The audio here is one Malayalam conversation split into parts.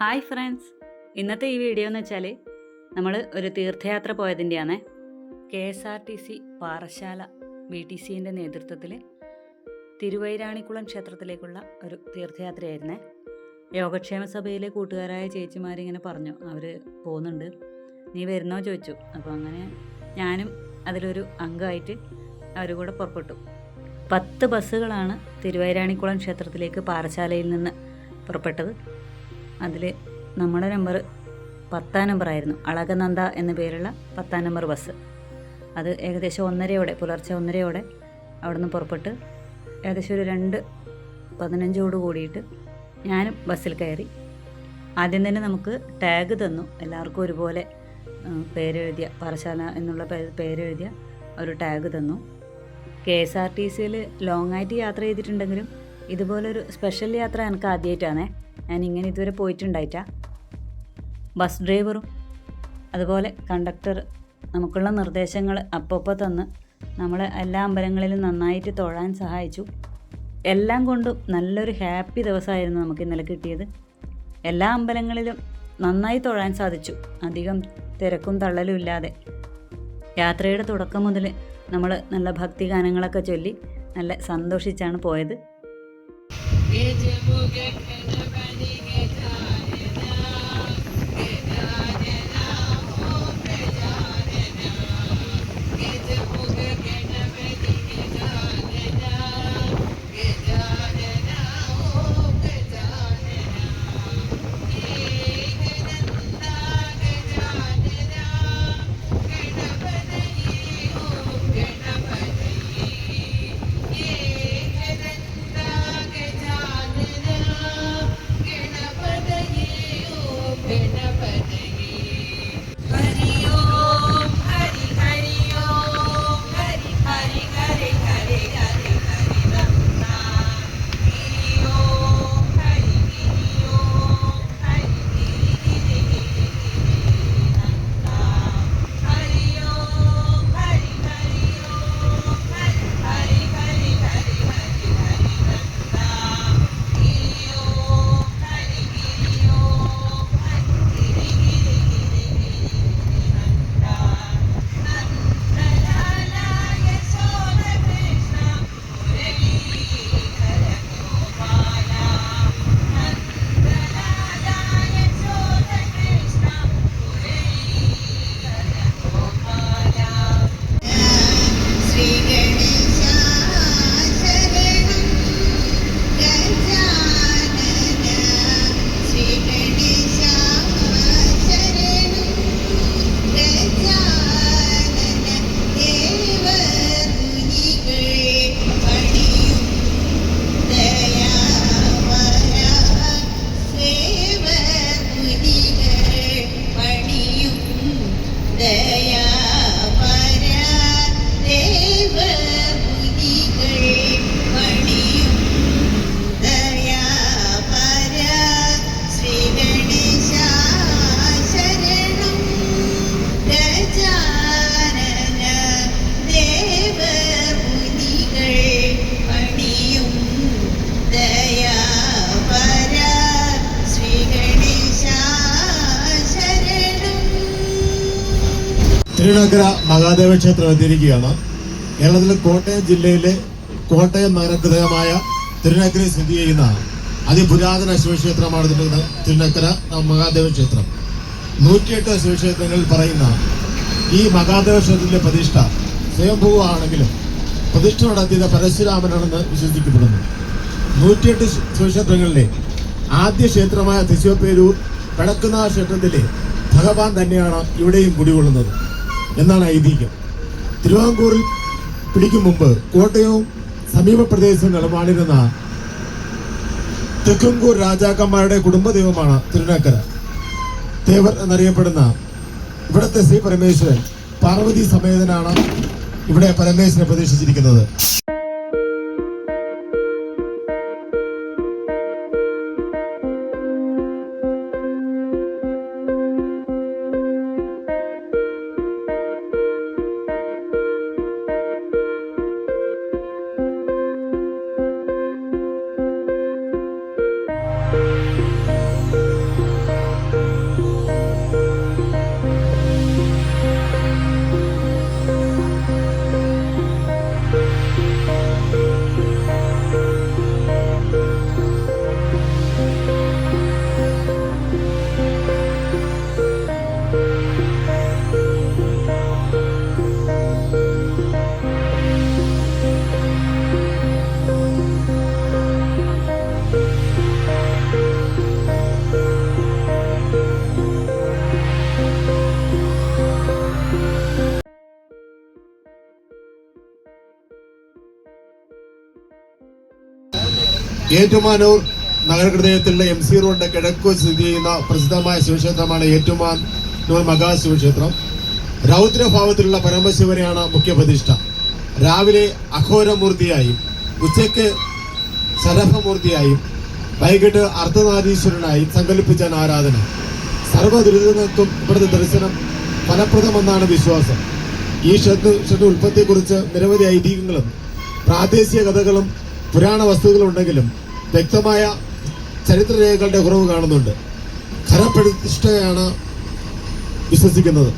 Hi friends. ഇന്നത്തെ ഈ വീഡിയോ എന്ന് വെച്ചാൽ നമ്മൾ ഒരു തീർത്ഥയാത്ര പോയതിന്റെയാണ് K S R T C Parassala B T സിന്റെ നേതൃത്വത്തിൽ തിരുവൈരാണിക്കുളം ക്ഷേത്രത്തിലേക്കുള്ള ഒരു തീർത്ഥയാത്രയായിരുന്നേ. യോഗക്ഷേമ സഭയിലെ കൂട്ടുകാരായ ചേച്ചിമാരിങ്ങനെ പറഞ്ഞു അവർ പോകുന്നുണ്ട് നീ വരുന്നോ? ചോദിച്ചു. അപ്പോൾ അങ്ങനെ ഞാനും അതിലൊരു അംഗമായിട്ട് അവർ കൂടെ പുറപ്പെട്ടു. പത്ത് ബസ്സുകളാണ് തിരുവൈരാണിക്കുളം ക്ഷേത്രത്തിലേക്ക് പാറശാലയിൽ നിന്ന് പുറപ്പെട്ടത്. അതിൽ നമ്മുടെ നമ്പർ പത്താം നമ്പറായിരുന്നു അളകനന്ദ എന്ന പേരുള്ള പത്താം നമ്പർ ബസ് അത് ഏകദേശം ഒന്നരയോടെ പുലർച്ചെ ഒന്നരയോടെ അവിടുന്ന് പുറപ്പെട്ട് ഏകദേശം ഒരു രണ്ട് പതിനഞ്ചോട് കൂടിയിട്ട് ഞാനും ബസ്സിൽ കയറി. ആദ്യം തന്നെ നമുക്ക് ടാഗ് തന്നു. എല്ലാവർക്കും ഒരുപോലെ പേരെഴുതിയ പാറശാല എന്നുള്ള പേരെഴുതിയ ഒരു ടാഗ് തന്നു. കെ എസ് ആർ ടി സിയിൽ ലോങ്ങായിട്ട് യാത്ര ചെയ്തിട്ടുണ്ടെങ്കിലും ഇതുപോലൊരു സ്പെഷ്യൽ യാത്ര എനിക്ക് ആദ്യമായിട്ടാണേ ഞാൻ ഇങ്ങനെ ഇതുവരെ പോയിട്ടുണ്ടായിട്ടാ. ബസ് ഡ്രൈവറും അതുപോലെ കണ്ടക്ടർ നമുക്കുള്ള നിർദ്ദേശങ്ങൾ അപ്പപ്പോൾ തന്ന് നമ്മളെ എല്ലാ അമ്പലങ്ങളിലും നന്നായിട്ട് തൊഴാൻ സഹായിച്ചു. എല്ലാം കൊണ്ടും നല്ലൊരു ഹാപ്പി ദിവസമായിരുന്നു നമുക്ക് ഇന്നലെ കിട്ടിയത്. എല്ലാ അമ്പലങ്ങളിലും നന്നായി തൊഴാൻ സാധിച്ചു. അധികം തിരക്കും തള്ളലും ഇല്ലാതെ. യാത്രയുടെ തുടക്കം മുതൽ നമ്മൾ നല്ല ഭക്തി ഗാനങ്ങളൊക്കെ ചൊല്ലി നല്ല സന്തോഷിച്ചാണ് പോയത്. തിരുനക്കര മഹാദേവ ക്ഷേത്രം എത്തിയിരിക്കുകയാണ്. കേരളത്തിലെ കോട്ടയം ജില്ലയിലെ കോട്ടയം നഗരഹൃദയമായ തിരുനക്കര സ്ഥിതി ചെയ്യുന്ന അതിപുരാതന ശിവക്ഷേത്രമാണ് തിരു- തിരുനക്കര മഹാദേവ ക്ഷേത്രം. നൂറ്റിയെട്ട് ശിവക്ഷേത്രങ്ങളിൽ പറയുന്ന ഈ മഹാദേവ ക്ഷേത്രത്തിലെ പ്രതിഷ്ഠ സ്വയംഭൂവാണെങ്കിലും പ്രതിഷ്ഠ നടത്തിയത് പരശുരാമനാണെന്ന് വിശ്വസിക്കപ്പെടുന്നു. നൂറ്റിയെട്ട് ശിവക്ഷേത്രങ്ങളിലെ ആദ്യ ക്ഷേത്രമായ തൃശ്ശൂർപേരൂർ കടക്കുന്ന ക്ഷേത്രത്തിലെ ഭഗവാൻ തന്നെയാണ് ഇവിടെയും കുടികൊള്ളുന്നത്. എന്നാണ് ഐതിഹ്യം. തിരുവാങ്കൂറിൽ പിടിക്കും മുമ്പ് കോട്ടയവും സമീപ പ്രദേശങ്ങളും ആണിരുന്ന തെക്കുംകൂർ രാജാക്കന്മാരുടെ കുടുംബദൈവമാണ് തിരുനക്കര. തേവർ എന്നറിയപ്പെടുന്ന ഇവിടുത്തെ ശ്രീ പരമേശ്വരൻ പാർവതി സമേതനാണ് ഇവിടെ പരമേശ്വരനെ പ്രതീക്ഷിച്ചിരിക്കുന്നത്. ഏറ്റുമാനൂർ നഗരഹൃദയത്തിലുള്ള എം സി റോഡിന്റെ കിഴക്ക് സ്ഥിതി ചെയ്യുന്ന പ്രസിദ്ധമായ ശിവക്ഷേത്രമാണ് ഏറ്റുമാനൂർ മഹാശിവക്ഷേത്രം. രൗദ്രഭാവത്തിലുള്ള പരമശിവനെയാണ് മുഖ്യപ്രതിഷ്ഠ. രാവിലെ അഘോരമൂർത്തിയായും ഉച്ചയ്ക്ക് ശരഭമൂർത്തിയായും വൈകിട്ട് അർദ്ധനാരീശ്വരനായും സങ്കല്പിച്ചാണ് ആരാധന. സർവ ദുരിതങ്ങൾക്കും ഇവിടുത്തെ ദർശനം ഫലപ്രദമെന്നാണ് വിശ്വാസം. ഈ ക്ഷേത്ര ക്ഷേത്ര ഉൽപ്പത്തിയെക്കുറിച്ച് നിരവധി ഐതിഹ്യങ്ങളും പ്രാദേശിക കഥകളും പുരാണ വസ്തുക്കളുണ്ടെങ്കിലും വ്യക്തമായ ചരിത്രരേഖകളുടെ കുറവ് കാണുന്നുണ്ട്. ഖരപ്രതിഷ്ഠയാണ് വിശ്വസിക്കുന്നത്.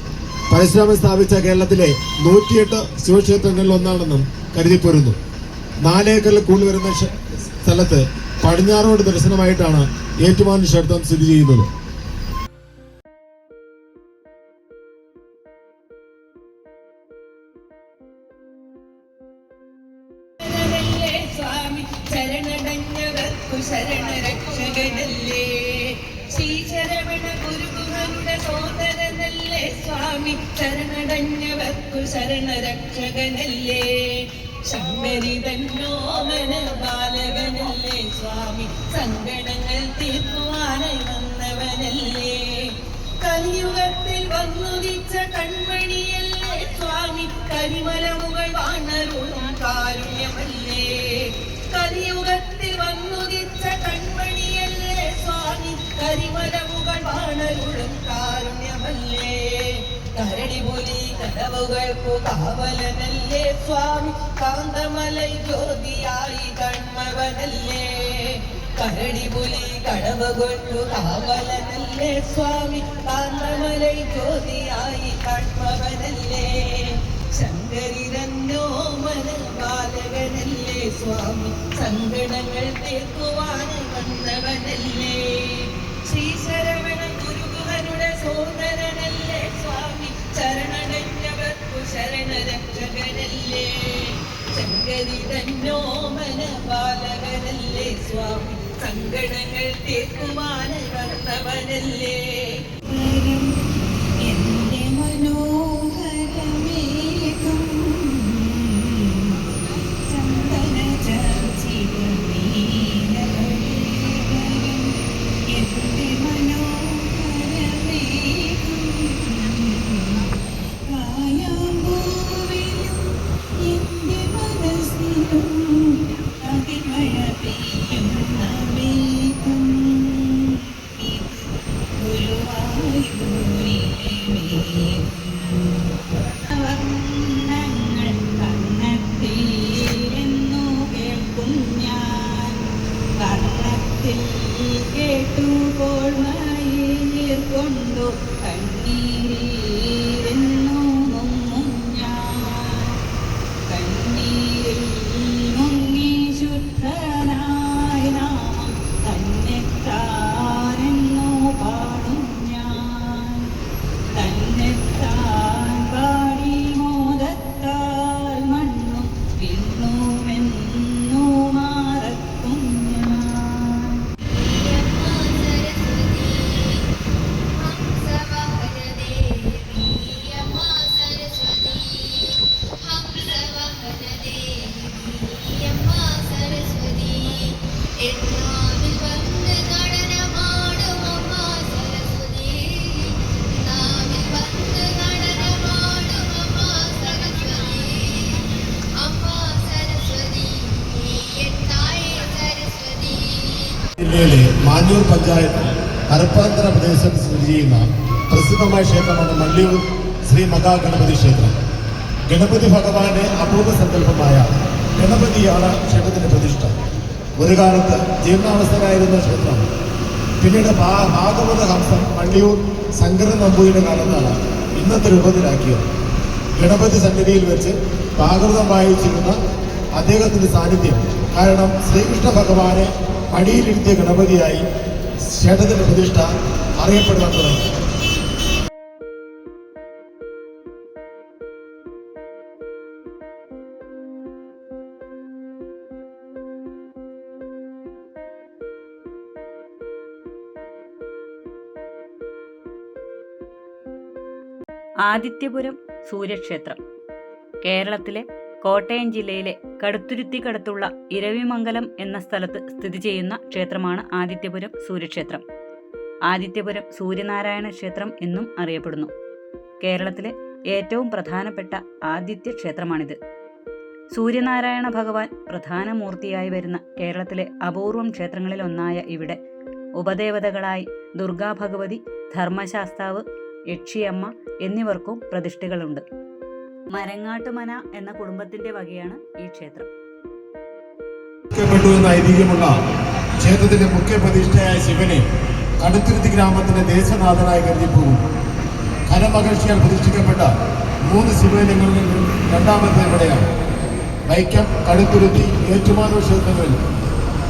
പരശുരാമൻ സ്ഥാപിച്ച കേരളത്തിലെ നൂറ്റിയെട്ട് ശിവക്ഷേത്രങ്ങളിൽ ഒന്നാണെന്നും കരുതിപ്പോരുന്നു. നാലേക്കറിൽ കൂടുതൽ വരുന്ന സ്ഥലത്ത് പടിഞ്ഞാറോട് ദർശനമായിട്ടാണ് ഏറ്റുമാനൂർ ക്ഷേത്രം സ്ഥിതി ചെയ്യുന്നത്. ശങ്കരി തന്നോമന ബാലകനല്ലേ സ്വാമി? സങ്കടങ്ങൾ തീർക്കുവാനായി വന്നവനല്ലേ? കലിയുഗത്തിൽ വന്നുദിച്ച കൺമണിയല്ലേ സ്വാമി? കരിമലമുകൾ വാണരുളും കാരുണ്യമല്ലേ? കലിയുഗത്തിൽ വന്നുദിച്ച കൺമണിയല്ലേ സ്വാമി? കരിമലമുകൾ വാണരുളും കാരുണ്യമല്ലേ? കരടിപുലി കടവുകൾക്കു കാവലനല്ലേ സ്വാമി? കാന്തമലൈ ജ്യോതിയായി കൺമവനല്ലേ കരടിപുലി കടവുകൾക്കു കാവലനല്ലേ സ്വാമി? കാന്തമലൈ ജ്യോതിയായി കൺമവനല്ലേ ശങ്കരിരന്നോ മന ബാലകനല്ലേ സ്വാമി? സങ്കടങ്ങൾ തീർക്കുവാൻ വന്നവനല്ലേ? ശ്രീശരവണ ഗുരുഗുഹനുടെ സോദരനല്ലേ സ്വാമി? സങ്കടങ്ങൾ തീർക്കുവാൻ ജില്ലയിലെ മാഞ്ഞൂർ പഞ്ചായത്ത് കരപ്പാന്തര പ്രദേശത്ത് സ്ഥിതി ചെയ്യുന്ന പ്രസിദ്ധമായ ക്ഷേത്രമാണ് മല്ലിയൂർ ശ്രീ മഹാഗണപതി ക്ഷേത്രം. ഗണപതി ഭഗവാന്റെ അപൂർവ സങ്കല്പമായ ഗണപതിയാണ് ക്ഷേത്രത്തിന്റെ പ്രതിഷ്ഠ. ഒരു കാലത്ത് ജീർണാവസ്ഥയിലായിരുന്ന ക്ഷേത്രം. പിന്നീട് ഭാഗവത ഹംസം മള്ളിയൂർ ശങ്കര നമ്പൂരിന്റെ കാലത്താണ് ഇന്നത്തെ രൂപത്തിലാക്കിയത്. ഗണപതി സന്നിധിയിൽ വെച്ച് ഭാഗവതം വായിച്ചിരുന്ന അദ്ദേഹത്തിന്റെ സാന്നിധ്യം. കാരണം ശ്രീകൃഷ്ണ ഭഗവാനെ അടിയിലിരുത്തിയ ഗണപതിയായി ക്ഷേത്രത്തിന്റെ പ്രതിഷ്ഠ അറിയപ്പെടുവാൻ തുടങ്ങി. ആദിത്യപുരം സൂര്യക്ഷേത്രം കേരളത്തിലെ കോട്ടയം ജില്ലയിലെ കടുത്തുരുത്തിക്കടുത്തുള്ള ഇരവിമംഗലം എന്ന സ്ഥലത്ത് സ്ഥിതി ചെയ്യുന്ന ക്ഷേത്രമാണ് ആദിത്യപുരം സൂര്യക്ഷേത്രം. ആദിത്യപുരം സൂര്യനാരായണ ക്ഷേത്രം എന്നും അറിയപ്പെടുന്നു. കേരളത്തിലെ ഏറ്റവും പ്രധാനപ്പെട്ട ആദിത്യ ക്ഷേത്രമാണിത്. സൂര്യനാരായണ ഭഗവാൻ പ്രധാന മൂർത്തിയായി വരുന്ന കേരളത്തിലെ അപൂർവം ക്ഷേത്രങ്ങളിൽ ഒന്നായ ഇവിടെ ഉപദേവതകളായി ദുർഗാഭഗവതി ധർമ്മശാസ്താവ് യക്ഷിയമ്മ എന്നിവർക്കും പ്രതിഷ്ഠകളുണ്ട്. മരങ്ങാട്ടുമന എന്ന കുടുംബത്തിന്റെ വകയാണ് ഈ ക്ഷേത്രം. ഐതിഹ്യമുള്ള ക്ഷേത്രത്തിന്റെ മുഖ്യ പ്രതിഷ്ഠയായ ശിവനെ കടുത്തുരുത്തി ഗ്രാമത്തിന്റെ ദേശനാഥനായി കരുതിപ്പോകും കരമഹർഷിയാൽ പ്രതിഷ്ഠിക്കപ്പെട്ട മൂന്ന് ശിവലിംഗങ്ങളിൽ രണ്ടാമത്തെ ഇവിടെയാണ് വൈക്കം കടുത്തുരുത്തി ഏറ്റുമാനൂർ ക്ഷേത്രങ്ങളിൽ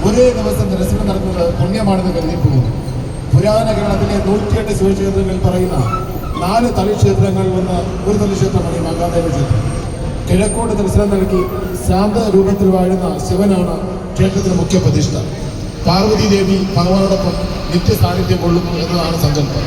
ഒരേ ദിവസം ദർശനം നടത്തുന്നത് പുണ്യമാണെന്ന് കരുതിപ്പോകുന്നു. പുരാതന കേരളത്തിലെ നൂറ്റിയെട്ട് ശിവക്ഷേത്രങ്ങളിൽ പറയുന്ന നാല് തളിക്ഷേത്രങ്ങളിൽ നിന്ന് ഒരു തളിക്ഷേത്രമാണ് ഈ മഹാദേവ ക്ഷേത്രം. കിഴക്കോട്ട് ദർശനം നൽകി ശാന്ത രൂപത്തിൽ വാഴുന്ന ശിവനാണ് ക്ഷേത്രത്തിന് മുഖ്യ പ്രതിഷ്ഠ. പാർവതി ദേവി ഭഗവാനോടൊപ്പം നിത്യ സാന്നിധ്യം കൊള്ളുന്നു എന്നതാണ് സങ്കല്പം.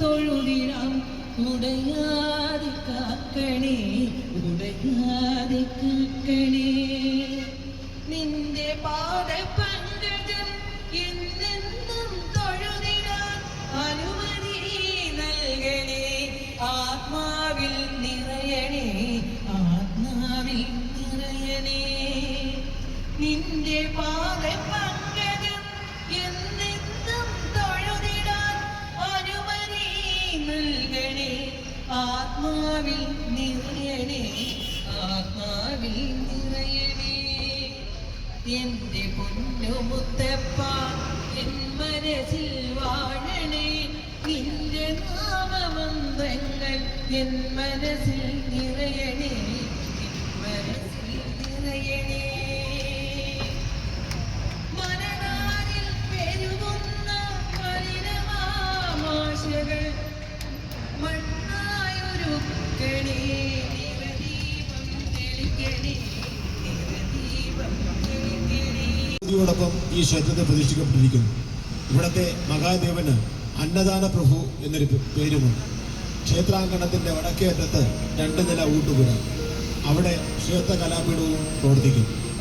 തൊഴുതിടാം. ഉടയാതെ കാക്കണേ ഉടയാതെ കാക്കണേ. നിന്റെ പാദപങ്കജം എന്നെന്നും ആത്മാവിൽ നിറയണേ ആത്മാവിൽ നിറയണേ. എന്റെ പൊന്നു മുത്തപ്പ എൻ മനസ്സിൽ വാഴണേ. നിന്റെ നാമമന്ത്രങ്ങൾ എൻ മനസ്സിൽ നിറയണേ എൻ മനസ്സിൽ നിറയണേ. ോടൊപ്പം ഈ ക്ഷേത്രത്തെ പ്രതിഷ്ഠിക്കപ്പെട്ടിരിക്കുന്നു. ഇവിടത്തെ മഹാദേവന് അന്നദാന പ്രഭു എന്നൊരു പേരുമുണ്ട്. ക്ഷേത്രാങ്കണത്തിന്റെ വടക്കേ അറ്റത്ത് രണ്ട് നില ഊട്ടുപുര അവിടെ ക്ഷേത്ര കലാപീഠവും പ്രവർത്തിക്കുന്നു.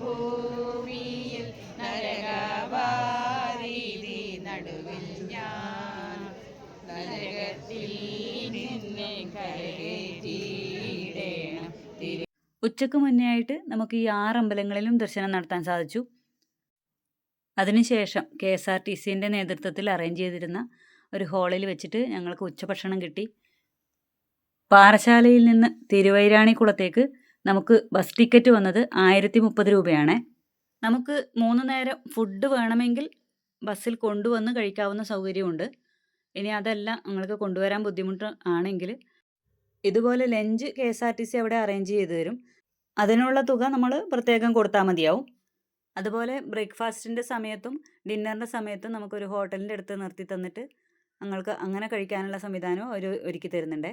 ഭൂമിയിൽ നരകവാരീതി നടുവിൽ ഞാൻ നരകത്തിൽ നിന്നെ കരകേറ്റിയിടേണം ഉച്ചയ്ക്ക് മുന്നേ ആയിട്ട് നമുക്ക് ഈ ആറ് അമ്പലങ്ങളിലും ദർശനം നടത്താൻ സാധിച്ചു. അതിനുശേഷം കെ എസ് ആർ ടി സിന്റെ നേതൃത്വത്തിൽ അറേഞ്ച് ചെയ്തിരുന്ന ഒരു ഹാളിൽ വെച്ചിട്ട് ഞങ്ങൾക്ക് ഉച്ചഭക്ഷണം കിട്ടി. പാറശാലയിൽ നിന്ന് തിരുവൈരാണിക്കുളത്തേക്ക് നമുക്ക് ബസ് ടിക്കറ്റ് വന്നത് ആയിരത്തി മുപ്പത് രൂപയാണ്. നമുക്ക് മൂന്ന് നേരം ഫുഡ് വേണമെങ്കിൽ ബസ്സിൽ കൊണ്ടുവന്ന് കഴിക്കാവുന്ന സൗകര്യമുണ്ട്. ഇനി അതല്ല നിങ്ങൾക്ക് കൊണ്ടുവരാൻ ബുദ്ധിമുട്ട് ആണെങ്കിൽ ഇതുപോലെ lunch K S R T C അവിടെ അറേഞ്ച് ചെയ്ത് തരും. അതിനുള്ള തുക നമ്മൾ പ്രത്യേകം കൊടുത്താൽ മതിയാവും. അതുപോലെ ബ്രേക്ക്ഫാസ്റ്റിന്റെ സമയത്തും ഡിന്നറിന്റെ സമയത്തും നമുക്കൊരു ഹോട്ടലിന്റെ അടുത്ത് നിർത്തി തന്നിട്ട് നിങ്ങൾക്ക് അങ്ങനെ കഴിക്കാനുള്ള സംവിധാനവും അവർ ഒരുക്കി തരുന്നുണ്ട്.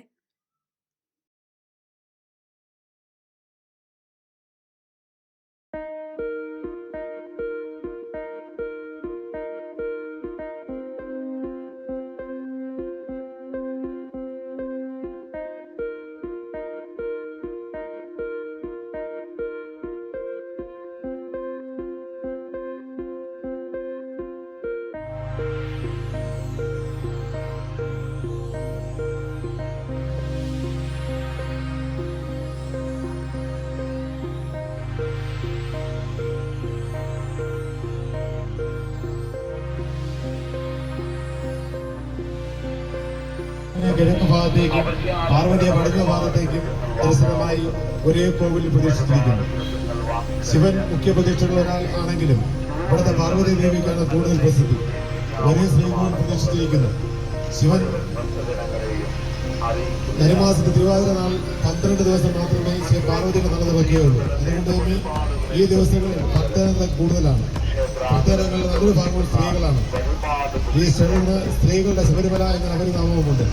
കിഴക്ക് ഭാഗത്തേക്കും പാർവതിയെ വടക്ക് ഭാഗത്തേക്കും ദർശനമായി ഒരേ കോവിലിൽ പ്രതീക്ഷിച്ചിരിക്കുന്നു. ശിവൻ മുഖ്യ പ്രതീക്ഷകളൊരാൾ ആണെങ്കിലും ഇവിടുത്തെ പാർവതി ദേവിക്കാണ് കൂടുതൽ പ്രസിദ്ധി ഒരേ ശ്രീകോവിൽ പ്രതീക്ഷിച്ചിരിക്കുന്നു. ശിവൻ ധനുമാസത്തെ തിരുവാതിര നാൾ പന്ത്രണ്ട് ദിവസം മാത്രമേ ശ്രീ പാർവതിയുടെ നട തുറക്കുകയുള്ളൂ അതുകൊണ്ട് തന്നെ ഈ ദിവസങ്ങളിൽ ഭക്തരങ്ങൾ കൂടുതലാണ്. ഭക്തരങ്ങൾ നല്ലൊരു ഭാഗങ്ങൾ സ്ത്രീകളാണ്. ഈ ക്ഷേത്രത്തിന് സ്ത്രീകളുടെ ശബരിമല എന്ന നഗരനാമവുമുണ്ട്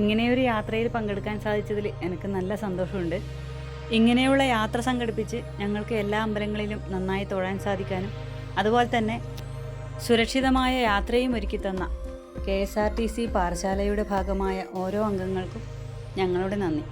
ഇങ്ങനെയൊരു യാത്രയിൽ പങ്കെടുക്കാൻ സാധിച്ചതിൽ എനിക്ക് നല്ല സന്തോഷമുണ്ട്. ഇങ്ങനെയുള്ള യാത്ര സംഘടിപ്പിച്ച് ഞങ്ങൾക്ക് എല്ലാ അമ്പലങ്ങളിലും നന്നായി തൊഴാൻ സാധിക്കാനും അതുപോലെ തന്നെ സുരക്ഷിതമായ യാത്രയും ഒരുക്കി തന്ന K S R T C പാറശാലയുടെ ഭാഗമായ ഓരോ അംഗങ്ങൾക്കും ഞങ്ങളുടെ നന്ദി.